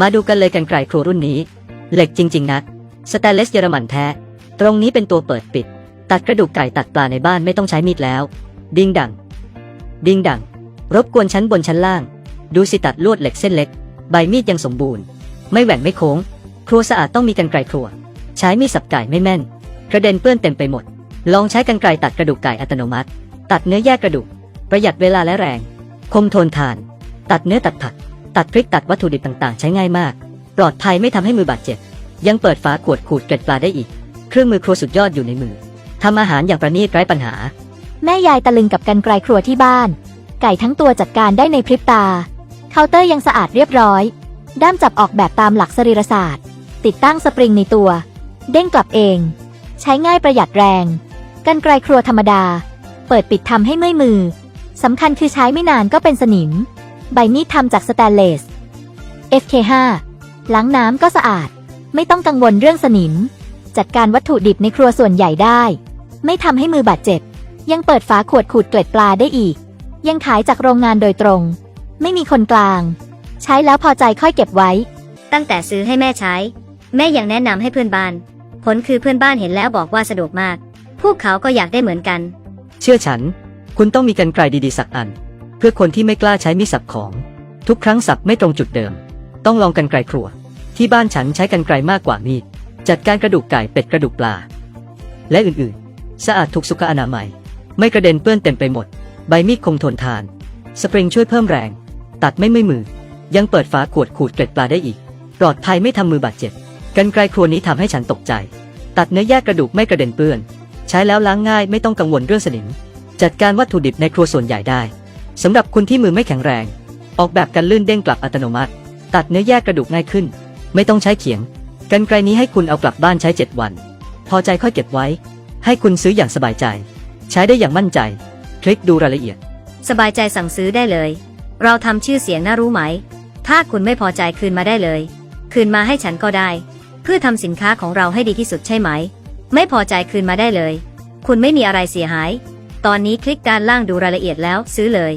มาดูกันเลยกันไกรครัวรุ่นนี้ เหล็กจริง ๆ นะ สแตนเลสเยอรมันแท้ ตรงนี้เป็นตัวเปิดปิด ตัดกระดูกไก่ตัดปลาในบ้านไม่ต้องใช้มีดแล้ว ดิงดัง ดิงดัง รบกวนชั้นบนชั้นล่าง ดูสิตัดลวดเหล็กเส้นเล็ก ใบมีดยังสมบูรณ์ ไม่แหว่งไม่โค้ง ครัวสะอาดต้องมีกันไกรครัว ใช้มีดสับไก่ไม่แม่น กระเด็นเปื้อนเต็มไปหมด ลองใช้กันไกรตัดกระดูกไก่อัตโนมัติ ตัดเนื้อแยกกระดูก ประหยัดเวลาและแรง คมทนทาน ตัดเนื้อตัดผัก ตัดพริกตัดวัตถุดิบต่างๆ ใช้ง่ายมาก ปลอดภัยไม่ทำให้มือบาดเจ็บ ยังเปิดฝาขวดขูดเกล็ดปลาได้อีก เครื่องมือครัวสุดยอดอยู่ในมือทำอาหารอย่างประณีตไร้ปัญหา แม่ยายตะลึงกับกันไกลครัวที่บ้าน ไก่ทั้งตัวจัดการได้ในพริบตา เคาน์เตอร์ยังสะอาดเรียบร้อย ด้ามจับออกแบบตามหลักสรีรศาสตร์ ติดตั้งสปริงในตัว เด้งกลับเอง ใช้ง่ายประหยัดแรง กันไกลครัวธรรมดา เปิดปิดทำให้เมื่อยมือสำคัญคือใช้ไม่นานก็เป็นสนิม ใบมีดทำจากสแตนเลส FK5 ล้างน้ำก็สะอาด ไม่ต้องกังวลเรื่องสนิม จัดการวัตถุดิบในครัวส่วนใหญ่ได้ ไม่ทำให้มือบาดเจ็บ ยังเปิดฝาขวดขูดเกล็ดปลาได้อีก ยังขายจากโรงงานโดยตรง ไม่มีคนกลาง ใช้แล้วพอใจค่อยเก็บไว้ ตั้งแต่ซื้อให้แม่ใช้ แม่ยังแนะนำให้เพื่อนบ้าน ผลคือเพื่อนบ้านเห็นแล้วบอกว่าสะดวกมาก พวกเขาก็อยากได้เหมือนกัน เชื่อฉัน คุณต้องมีกันไกรดีๆสักอัน เพื่อคนที่ไม่กล้าใช้มีดสับของ ทุกครั้งสับไม่ตรงจุดเดิม ต้องลองกันไกรครัว ที่บ้านฉันใช้กันไกรมากกว่ามีด จัดการกระดูกไก่เป็ดกระดูกปลา และอื่นๆ สะอาดถูกสุขอนามัย ไม่กระเด็นเปื้อนเต็มไปหมด ใบมีดคงทนทาน สปริงช่วยเพิ่มแรง ตัดไม่ไม่มือ ยังเปิดฝาขวดขูดเกล็ดปลาได้อีก ปลอดภัยไม่ทำมือบาดเจ็บ กันไกรครัวนี้ทำให้ฉันตกใจ ตัดเนื้อแยกกระดูกไม่กระเด็นเปื้อน ใช้แล้วล้างง่ายไม่ต้องกังวลเรื่องสนิม จัดการวัตถุดิบในครัวส่วนใหญ่ได้ สำหรับคุณที่มือไม่แข็งแรง ออกแบบกันลื่นเด้งกลับอัตโนมัติ ตัดเนื้อแยกกระดูกง่ายขึ้น ไม่ต้องใช้เขียง กันไกรนี้ให้คุณเอากลับบ้านใช้ 7 วัน พอใจค่อยเก็บไว้ ให้คุณซื้ออย่างสบายใจ ใช้ได้อย่างมั่นใจ คลิกดูรายละเอียด สบายใจสั่งซื้อได้เลย เราทำชื่อเสียงน่ารู้ไหม ถ้าคุณไม่พอใจคืนมาได้เลย คืนมาให้ฉันก็ได้ เพื่อทำสินค้าของเราให้ดีที่สุดใช่ไหม ไม่พอใจคืนมาได้เลย คุณไม่มีอะไรเสียหาย ตอนนี้คลิกด้านล่างดูรายละเอียดแล้วซื้อเลย